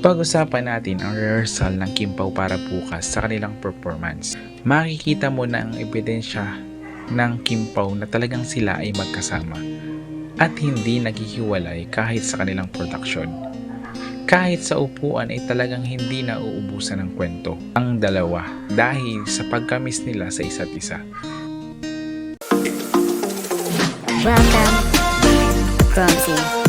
Pag-usapan natin ang rehearsal ng Kim Pao para bukas sa kanilang performance. Makikita mo na ang ebidensya ng Kim Pao na talagang sila ay magkasama at hindi naghihiwalay kahit sa kanilang production. Kahit sa upuan ay talagang hindi na uubusan ng kwento ang dalawa dahil sa pagkamis nila sa isa't isa. Welcome, Grumsy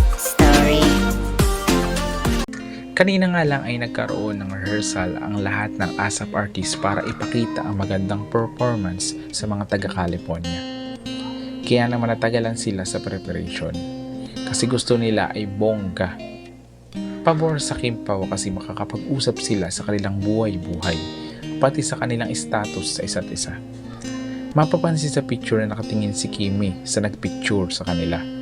Kanina nga lang ay nagkaroon ng rehearsal ang lahat ng ASAP artists para ipakita ang magandang performance sa mga taga-California. Kaya naman natagalan sila sa preparation kasi gusto nila ay bongga. Pabor sa Kim Pao kasi makakapag-usap sila sa kanilang buhay-buhay pati sa kanilang status sa isa't isa. Mapapansin sa picture na nakatingin si Kimi sa nagpicture sa kanila.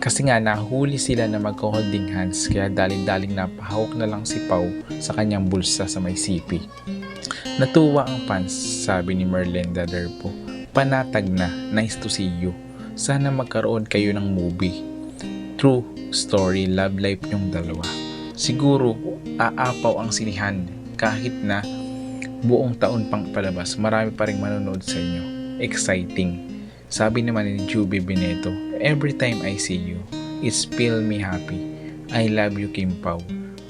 Kasi nga nahuli sila na magka-holding hands kaya daling-daling napahawak na lang si Pau sa kanyang bulsa sa may sipi. Natuwa ang fans, sabi ni Merlinda Derpo. Panatag na, nice to see you. Sana magkaroon kayo ng movie. True story, love life yung dalawa. Siguro, aapaw ang sinihan kahit na buong taon pang palabas, marami pa rin manonood sa inyo. Exciting. Sabi naman ni Juby Beneto, Every time I see you, it's feel me happy. I love you Kim Pao.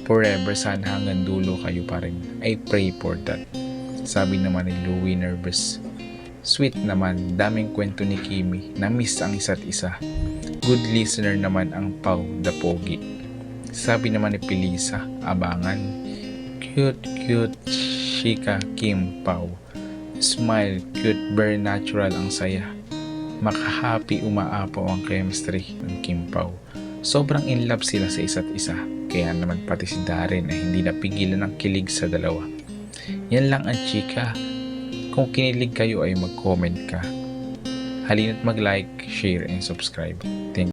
Forever sana hanggang dulo kayo pa rin. I pray for that. Sabi naman ni Louie Nervous. Sweet naman, daming kwento ni Kimi na miss ang isa't isa. Good listener naman ang Pau the Pogi. Sabi naman ni Pilisa, abangan. Cute, cute, Shika Kim Pau. Smile, cute, very natural ang saya. Makahappy umaapaw ang chemistry ng Kim. Sobrang in love sila sa isa't isa. Kaya naman pati si Darren ay hindi napigilan ng kilig sa dalawa. Yan lang ang chika. Kung kinilig kayo ay mag-comment ka. Halina't mag-like, share, and subscribe. Thank